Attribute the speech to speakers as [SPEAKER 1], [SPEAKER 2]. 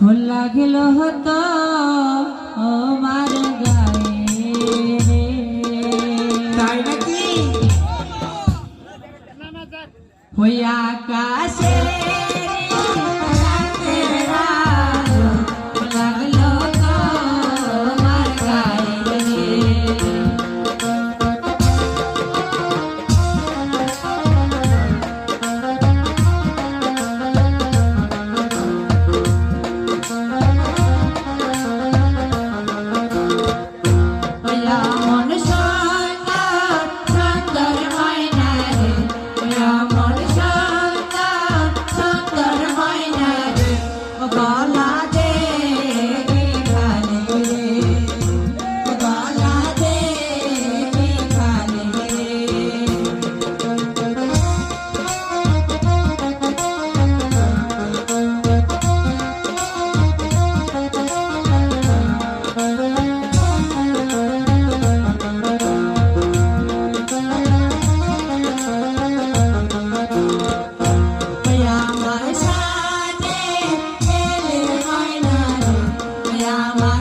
[SPEAKER 1] লাগল হতো আমার গায়ে।
[SPEAKER 2] তাই নাকি?
[SPEAKER 1] ওই আকাশে Mama.